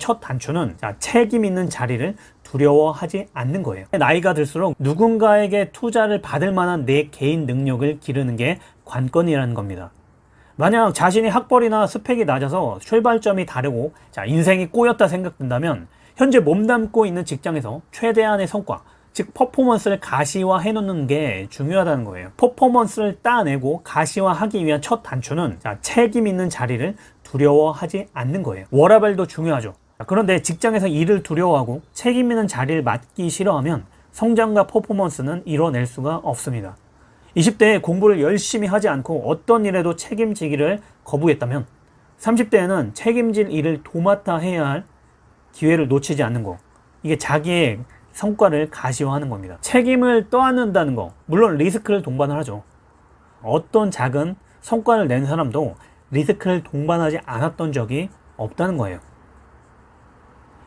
첫 단추는 자, 책임 있는 자리를 두려워하지 않는 거예요. 나이가 들수록 누군가에게 투자를 받을 만한 내 개인 능력을 기르는 게 관건이라는 겁니다. 만약 자신이 학벌이나 스펙이 낮아서 출발점이 다르고 자, 인생이 꼬였다 생각된다면 현재 몸담고 있는 직장에서 최대한의 성과, 즉 퍼포먼스를 가시화해 놓는 게 중요하다는 거예요. 퍼포먼스를 따내고 가시화하기 위한 첫 단추는 자, 책임 있는 자리를 두려워하지 않는 거예요. 워라벨도 중요하죠. 자, 그런데 직장에서 일을 두려워하고 책임 있는 자리를 맡기 싫어하면 성장과 퍼포먼스는 이뤄낼 수가 없습니다. 20대에 공부를 열심히 하지 않고 어떤 일에도 책임지기를 거부했다면 30대에는 책임질 일을 도맡아 해야 할 기회를 놓치지 않는 거. 이게 자기의 성과를 가시화하는 겁니다. 책임을 떠안는다는 거. 물론 리스크를 동반을 하죠. 어떤 작은 성과를 낸 사람도 리스크를 동반하지 않았던 적이 없다는 거예요.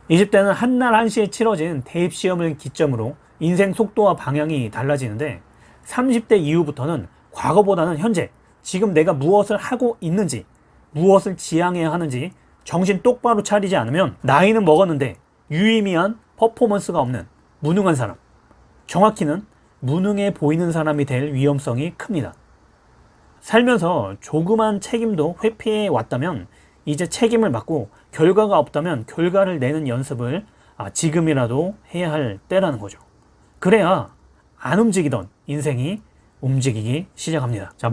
20대는 한날 한시에 치러진 대입 시험을 기점으로 인생 속도와 방향이 달라지는데 30대 이후부터는 과거보다는 현재 지금 내가 무엇을 하고 있는지 무엇을 지향해야 하는지 정신 똑바로 차리지 않으면 나이는 먹었는데 유의미한 퍼포먼스가 없는 무능한 사람 정확히는 무능해 보이는 사람이 될 위험성이 큽니다. 살면서 조그만 책임도 회피해 왔다면 이제 책임을 맡고 결과가 없다면 결과를 내는 연습을 아, 지금이라도 해야 할 때라는 거죠. 그래야 안 움직이던 인생이 움직이기 시작합니다. 자,